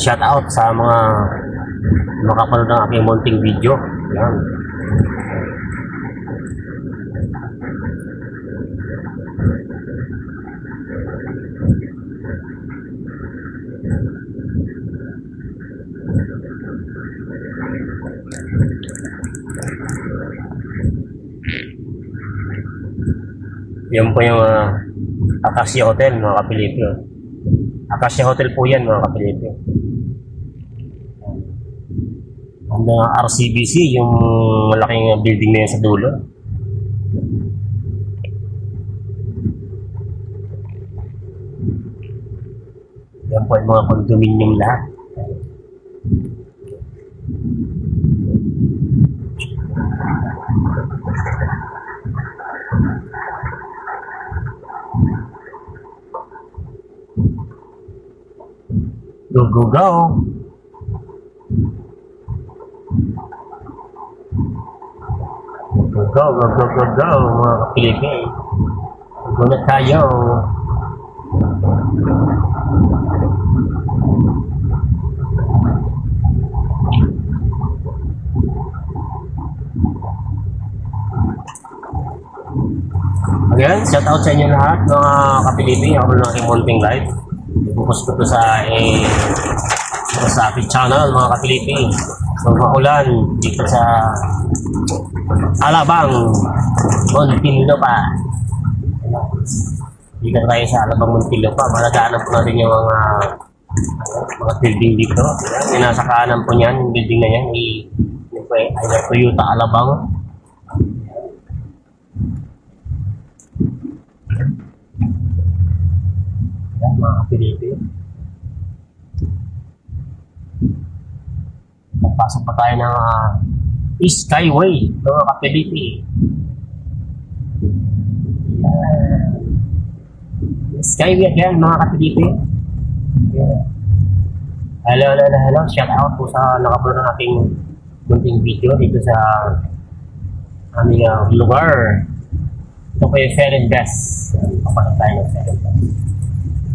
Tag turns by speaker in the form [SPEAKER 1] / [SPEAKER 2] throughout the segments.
[SPEAKER 1] Shout out sa mga makapanood ng aking munting video. Yan. Yan po yung uh, Acacia Hotel, mga kapilipyo. Acacia Hotel po yan, mga kapilipyo. Ang uh, RCBC, yung malaking building na yan sa dulo. Yan po yung mga condominium lahat. Go, go, go! Go, go, go, go, go, go, mga kapilipin. Go. Again, shout out sa inyo lahat mga kapilipin. Ako na aking munting. Ipupost ko to sa eh, sa aking channel mga kapilipin. So, maulan dito sa Alabang Muntinlupa. Dito na tayo sa Alabang Muntinlupa. Malagaanan po natin yung mga mga building dito. Yan, po niyan, yung building na yan, po ay ay Toyota Alabang. Mga kapilipin. Magpasok pa tayo ng uh, Skyway, mga kapilipin. Yan. Skyway again, mga kapilipin. Yeah. Hello, hello, hello. Shout out po sa nakapulot ng aking munting video dito sa aming uh, lugar. Ito po yung Fair and Best. Papasok tayo ng Fair and Best.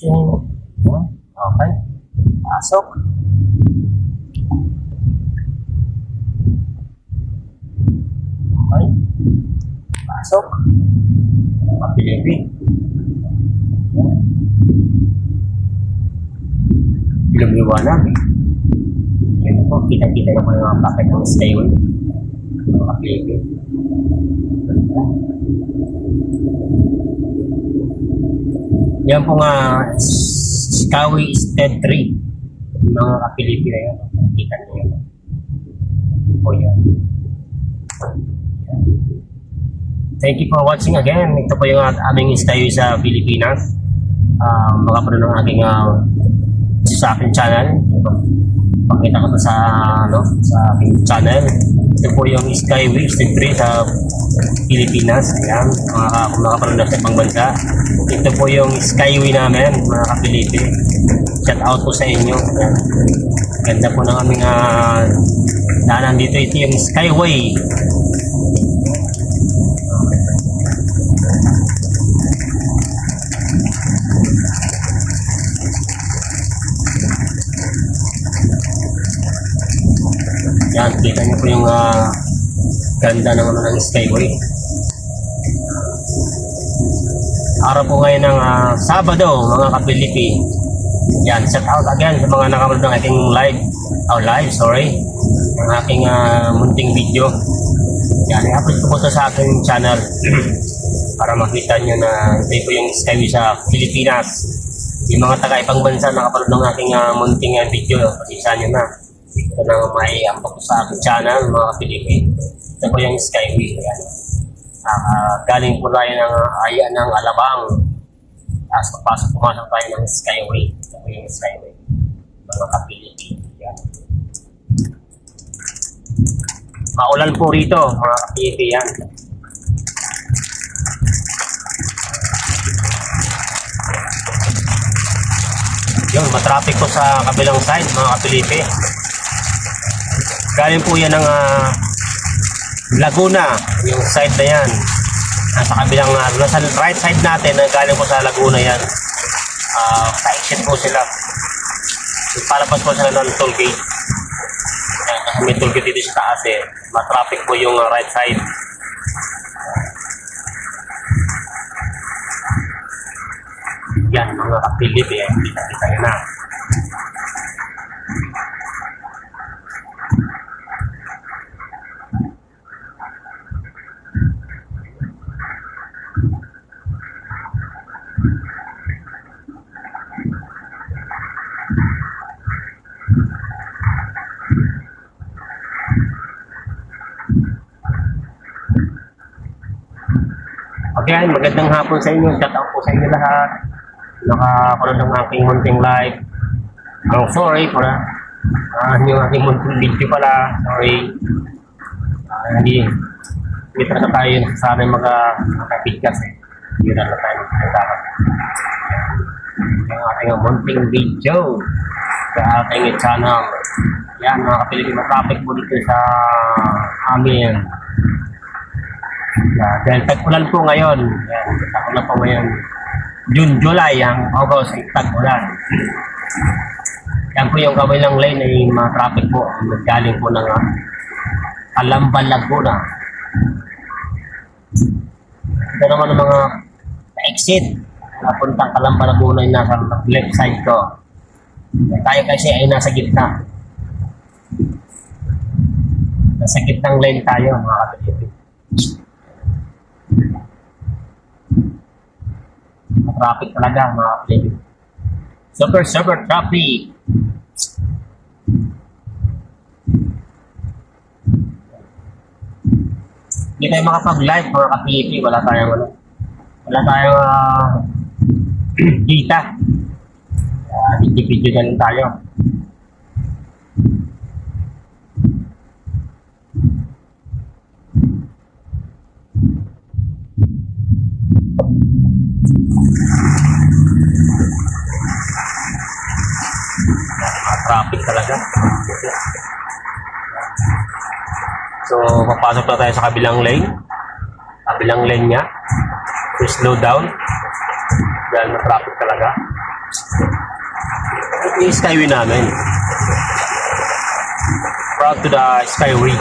[SPEAKER 1] So, okay. Pasok. Okay. Pasok. Mga Pilipin. lumiwanag. Yan po, kita-kita na po yung mga packet ng Skyway. Mga Yan po nga, Skyway Stead 3. Mga kapilipin na yan. Kita nyo yan. O yan. Thank you for watching again. Ito po yung aming Skyway sa Pilipinas. Uh, makapanood ng aking uh, sa aking channel. Pakita ko sa ano, sa aking channel. Ito po yung Skyway Street 3 sa Pilipinas. Ayan, mga kung nakapanood na sa ibang bansa. Ito po yung Skyway namin, mga kapilipin. Shout out po sa inyo. Ayan. Ganda po ng aming uh, daanan dito. Ito yung Skyway. Yan, kita niyo po yung ah, ganda ng, ano, ng Skyway. Araw po ngayon ng ah, Sabado, mga kapilipi. Yan, shout out again sa mga nakapanood ng aking live, oh live, sorry, ng aking ah, munting video. Yan, i-upload ko po ito sa aking channel para makita nyo na ito po yung Skyway sa Pilipinas. Yung mga taga ibang bansa nakapanood ng aking ah, munting ah, video, pasisa nyo na. Ito na may ambak ko sa aking channel, mga Pilipin. Ito po yung Skyway. Ayan. Uh, galing po tayo ng uh, aya ng Alabang. Tapos pagpasok, pumasok tayo ng Skyway. Ito po yung Skyway. mga kapilipi. Yan. Maulan po rito, mga kapilipi yan. Yun, matraffic po sa kabilang side, mga kapilipi. Galing po yan ng ah, Laguna, yung side na yan. Nasa kabilang, uh, nasa right side natin, na galing po sa Laguna yan. Ah, pa-exit po sila. Palabas po sila ng toll gate. Ayan, kasi may toll gate dito sa taas eh. Matraffic po yung ah, right side. Yan, mga kapilip eh. Kita-kita na. Again, magandang hapon sa inyo. Shout out po sa inyo lahat. Nakakulo ng aking munting live. I'm sorry for ah yung aking munting video pala. Sorry. Ah, hindi. Hindi talaga tayo sa amin mga makapigkas eh. Hindi na tayo magkakasama. Yung aking munting video sa aking channel. Yan, mga kapilipin, matraffic po dito sa amin. Yeah, dahil tag-ulan po ngayon. Yan, tag-ulan po ngayon. June, July, ang August, tag-ulan. Yan po yung kabilang lane ay mga traffic po. Naggaling po ng uh, Calamba, Laguna. Ito naman ang mga exit. Napuntang Calamba, Laguna yung nasa left side ko. Tayo kasi ay nasa gitna. Nasa gitnang lane tayo, mga kapatid. Traffic talaga mga kapatid. Super, super traffic. Hindi tayo makapag-live mga kapipi. Wala tayong ano. Wala tayong uh, kita. Uh, lang tayo. Talaga. So, papasok na tayo sa kabilang lane. Kabilang lane niya. So, slow down. Dahil na-traffic talaga. Ito yung skyway namin. Proud to the skyway.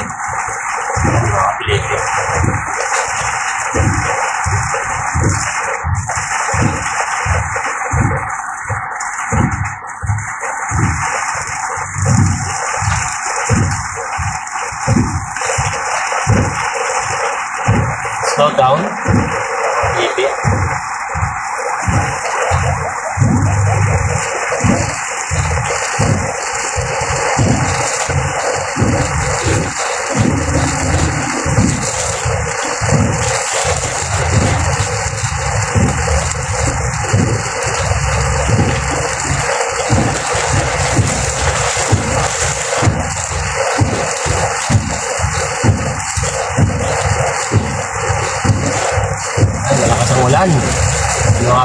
[SPEAKER 1] Slow down.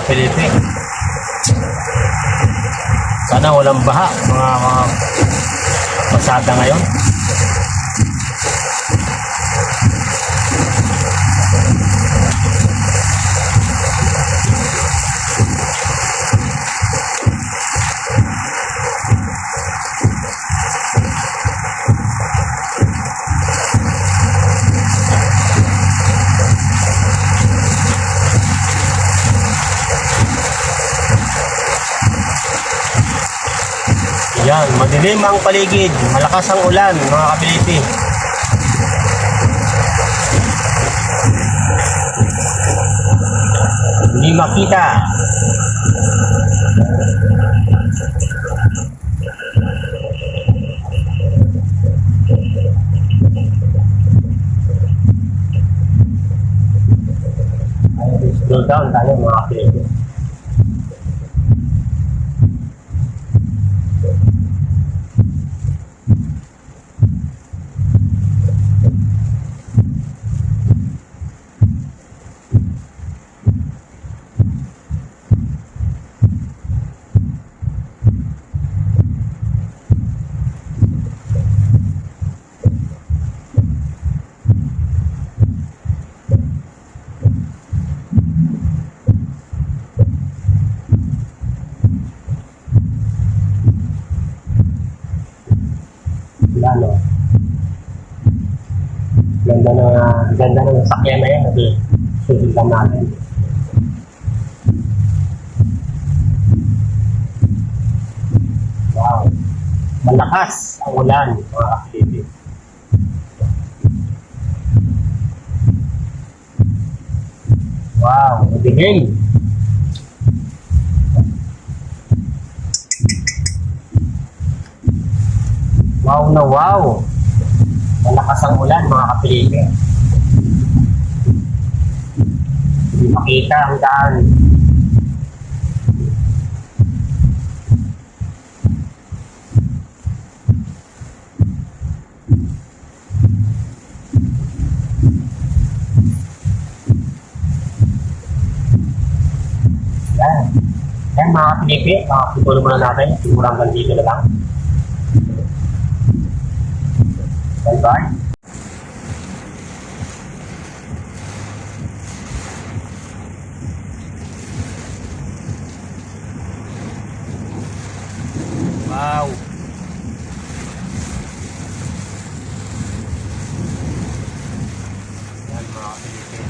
[SPEAKER 1] Pilipin. Sana walang baha, mga mga pasada ngayon. Yan, madilim ang paligid. Malakas ang ulan, mga kapilipi. Hindi makita. Slow down tayo mga kapilipi. Ganda na, ganda ng sakyan na yan. Kasi susundan natin. Wow. Malakas ang ulan, mga kapilipin. Wow, mabiging. Wow na wow. Malakas ang ulan, mga kapilipin. Hindi makita ang daan. Yan. Yan mga kapilipi, mga kapitulo muna natin. Siguro hanggang dito na lang. Bye-bye. Wow. Yan mga kapilitin.